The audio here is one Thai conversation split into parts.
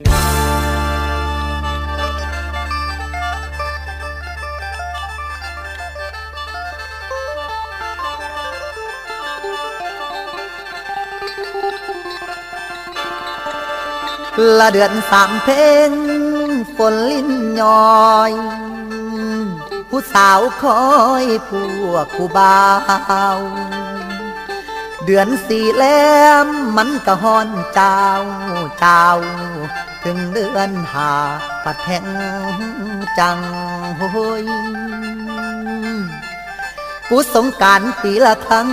ละเดือนสามเพลงฝนลิ้นย้อยผู้สาวคอยพวกผู้บ่าว เดือนสี่แล้มมันก็ฮอนเจ้าเจ้า ถึงเดือนหาปัดแห้งจังโหยกูสงการปีละครั้ง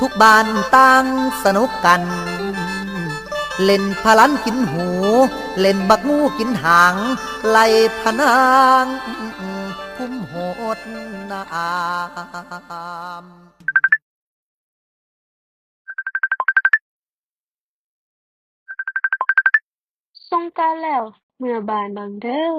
ทุกบ้านตั้งสนุกกัน เล่นพลันกินหู เล่นบักงูกินหาง ไล่พนางคุ้มโหดนาม สงกรานต์แล้ว เมื่อบานบางเด้อ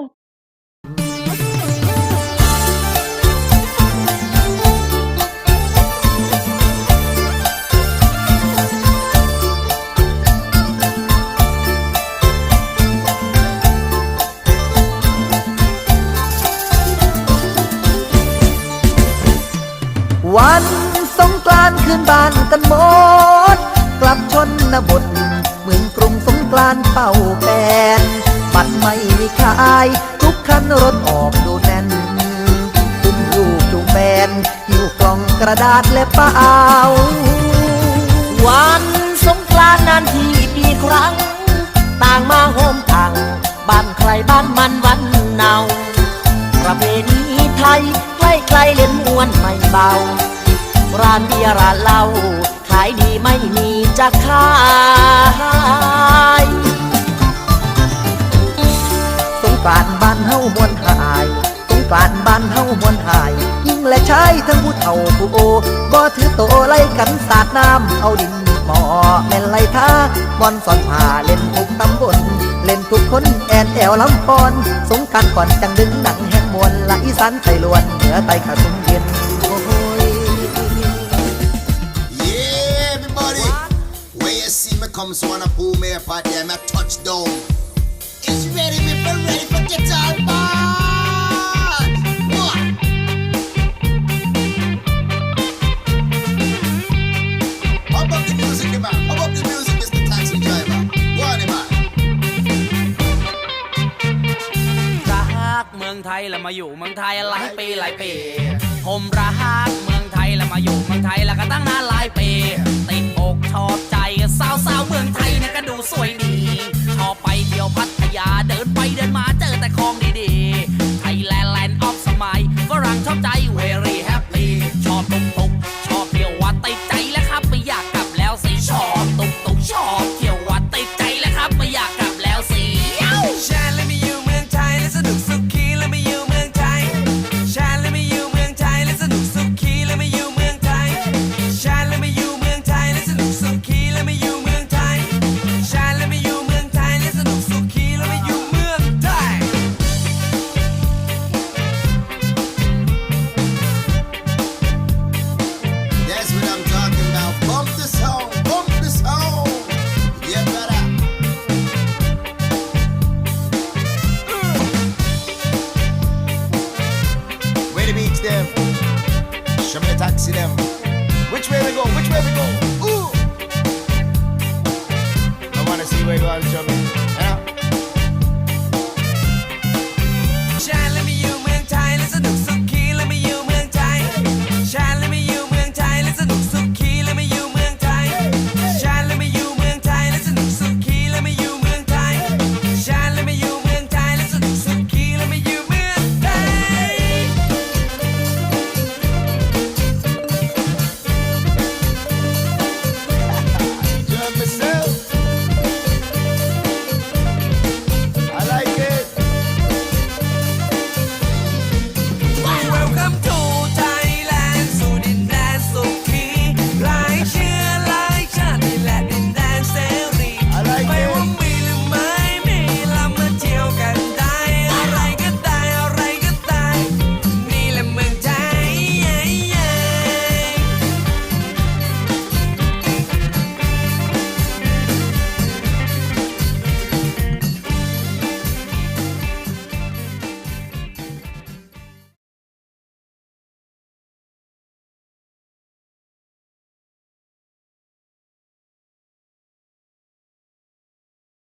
วันสงกรานต์คืนบ้านกันหมด กลับชนนบท มือนกรุงสงกรานเป่าแปนบัตรไม่มีขาย ทุกคันรถออกดูแน่นจุ่มลูกจุ่มแบนหิ้วกล่องกระดาษและเป้าวันสงกรานนานทีปีครั้ง ต่างมาโฮมทังบ้านใครบ้านมันวันเนาประเพณีไทยใกล้ใกล้ๆเล่นมวนไม่เบาร้านเบียร์ร้านเหล้าขายดีไม่มีจะขาย ต์บ้านเฮามวนหายสงกรานต์บ้านเฮามวนหายยิ่งและชายทั้งผู้เฒ่าผู้โอบ่ถือโตไล่กันสาดน้ำเอาดินหมอแม่นไล่ท่าบอนสอนผ่าเล่นทุกตำบลเล่นทุกคนแอนแอวลำปอน สงกรารก่อนจังดึงหนังแห่งมวลละอีสานไทยล้วนเหนือไตขาสุมเย็นโอ้ย Yeah, everybody. When you see me come, so wanna pull me apart, yeah, me touchdown. ไทยแล้วมาอยู่เมืองไทยหลายปีหลายปี ผมรักเมืองไทยแล้วมาอยู่เมืองไทยแล้วก็ตั้งนานหลายปี ติดอกชอบใจสาวสาวๆเมืองไทยเนี่ยก็ดูสวย Dixie them. Which way we go? Which way we go? Ooh! I wanna see where you are jumping.